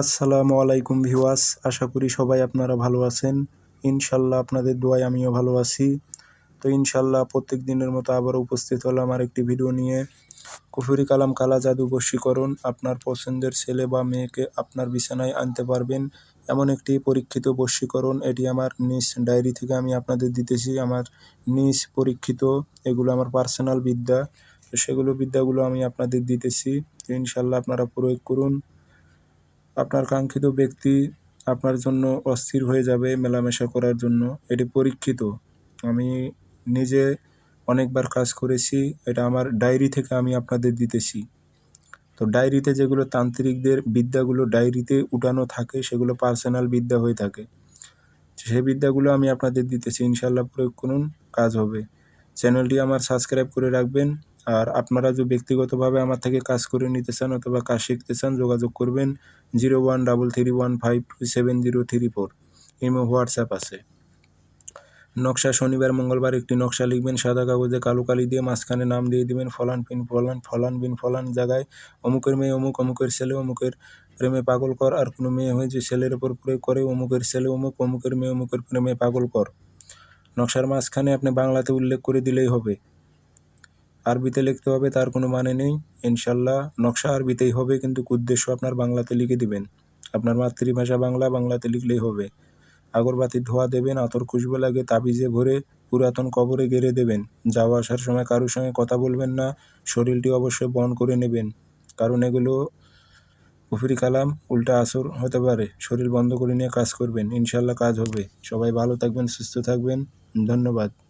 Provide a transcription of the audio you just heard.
আসসালামু আলাইকুম ভিউয়ার্স, আশা করি সবাই আপনারা ভালো আছেন। ইনশাল্লাহ আপনাদের দোয়ায় আমিও ভালো আছি। তো ইনশাল্লাহ প্রত্যেক দিনের মতো আবারও উপস্থিত হলাম আর একটি ভিডিও নিয়ে। কুফুরি কালাম কালা জাদু বশীকরণ, আপনার পছন্দের ছেলে বা মেয়েকে আপনার বিছানায় আনতে পারবেন। এমন একটি পরীক্ষিত বশীকরণ, এটি আমার নিজ ডায়েরি থেকে আমি আপনাদের দিতেছি। আমার নিজ পরীক্ষিত, এগুলো আমার পার্সোনাল বিদ্যা। তো সেগুলো বিদ্যাগুলো আমি আপনাদের দিতেছি। ইনশাল্লাহ আপনারা প্রয়োগ করুন। আপনার কাঙ্ক্ষিত ব্যক্তি আপনার জন্য অস্থির হয়ে যাবে মেলামেশা করার জন্য। এটি পরীক্ষিত। আমি নিজে অনেকবার কাজ করেছি, এটা আমার ডায়েরি থেকে আমি আপনাদের দিতেছি। তো ডায়েরিতে যেগুলো তান্ত্রিকদের বিদ্যাগুলো ডায়েরিতে উঠানো থাকে, সেগুলো পার্সোনাল বিদ্যা হয়ে থাকে। সেই বিদ্যাগুলো আমি আপনাদের দিতেছি। ইনশাল্লাহ প্রয়োগ করুন, কাজ হবে। চ্যানেলটি আমার সাবস্ক্রাইব করে রাখবেন। আর আপনারা যদি ব্যক্তিগতভাবে আমার থেকে কাজ করে নিতে চান অথবা কাজ শিখতে চান যোগাযোগ করবেন zero one double three one five two seven zero three four. Imo WhatsApp আছে। নকশা শনিবার, মঙ্গলবার একটি নকশা লিখবেন, সাদা কাগজে কালো কালি দিয়ে মাঝখানে নাম দিয়ে দিবেন, ফলান পিন, ফলান ফলান বিন, ফলান জায়গায়। অমুকের মেয়ে অমুক, অমুকের ছেলে অমুকের প্রেমে পাগল কর, আর কোনো মেয়ে হয়ে যে ছেলের ওপর প্রয়োগ করে, অমুকের ছেলে অমুক, অমুকের মেয়ে অমুকের প্রেমে পাগল কর। নকশার মাঝখানে আপনি বাংলাতে উল্লেখ করে দিলেই হবে। আরবিতে লিখতে হবে, তার কোনো মানে নেই। ইনশাল্লাহ নকশা আরবিতেই হবে, কিন্তু উদ্দেশ্য আপনার বাংলাতে লিখে দিবেন। আপনার মাতৃভাষা বাংলা, বাংলাতে লিখলেই হবে। আগরবাতি ধোয়া দেবেন, আতর খুশবু লাগে, তাবিজে ভরে পুরাতন কবরে গেড়ে দেবেন। যাওয়া আসার সময় কারোর সঙ্গে কথা বলবেন না, শরীরটি অবশ্যই বন করে নেবেন। কারণ এগুলো কুফরি কালাম, উল্টা আসর হতে পারে। শরীর বন্ধ করে নিয়ে কাজ করবেন। ইনশাল্লাহ কাজ হবে। সবাই ভালো থাকবেন, সুস্থ থাকবেন। ধন্যবাদ।